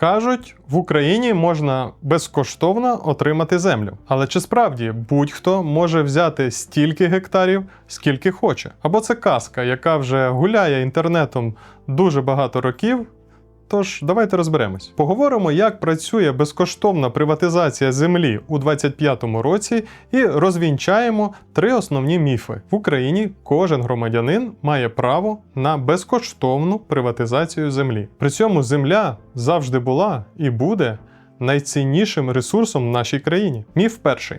Кажуть, в Україні можна безкоштовно отримати землю. Але чи справді будь-хто може взяти стільки гектарів, скільки хоче? Або це казка, яка вже гуляє інтернетом дуже багато років. Тож давайте розберемось. Поговоримо, як працює безкоштовна приватизація землі у 2025 році, і розвінчаємо три основні міфи. В Україні кожен громадянин має право на безкоштовну приватизацію землі. При цьому земля завжди була і буде найціннішим ресурсом в нашій країні. Міф перший.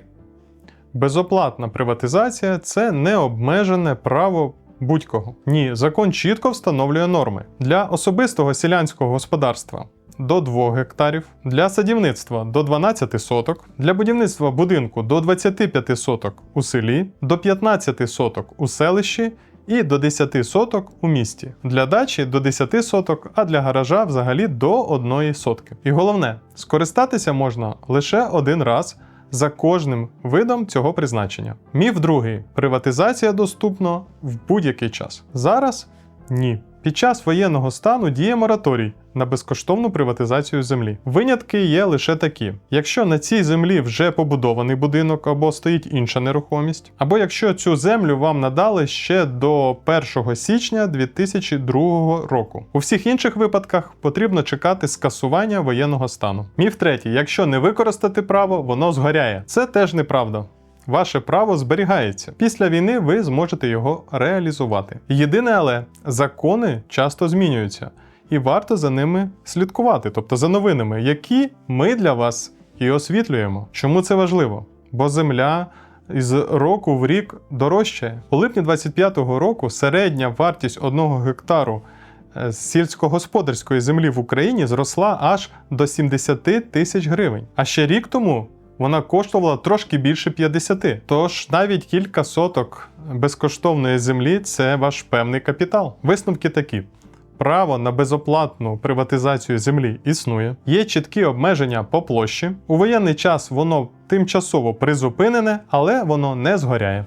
Безоплатна приватизація це необмежене право будь-кого. Ні, закон чітко встановлює норми для особистого селянського господарства. До 2 гектарів, для садівництва до 12 соток, для будівництва будинку до 25 соток у селі, до 15 соток у селищі і до 10 соток у місті. Для дачі до 10 соток, а для гаража взагалі до 1 сотки. І головне, скористатися можна лише один раз за кожним видом цього призначення. Міф другий: приватизація доступна в будь-який час. Зараз ні. Під час воєнного стану діє мораторій на безкоштовну приватизацію землі. Винятки є лише такі: якщо на цій землі вже побудований будинок або стоїть інша нерухомість, або якщо цю землю вам надали ще до 1 січня 2002 року. У всіх інших випадках потрібно чекати скасування воєнного стану. Міф третій: якщо не використати право, воно згоряє. Це теж неправда. Ваше право зберігається. Після війни ви зможете його реалізувати. Єдине, але закони часто змінюються, і варто за ними слідкувати, тобто за новинами, які ми для вас і освітлюємо. Чому це важливо? Бо земля з року в рік дорожчає. У липні 25-го року середня вартість одного гектару е, сільськогосподарської землі в Україні зросла аж до 70 тисяч гривень. А ще рік тому вона коштувала трошки більше 50. Тож навіть кілька соток безкоштовної землі це ваш певний капітал. Висновки такі. Право на безоплатну приватизацію землі існує, є чіткі обмеження по площі. У воєнний час воно тимчасово призупинене, але воно не згоряє.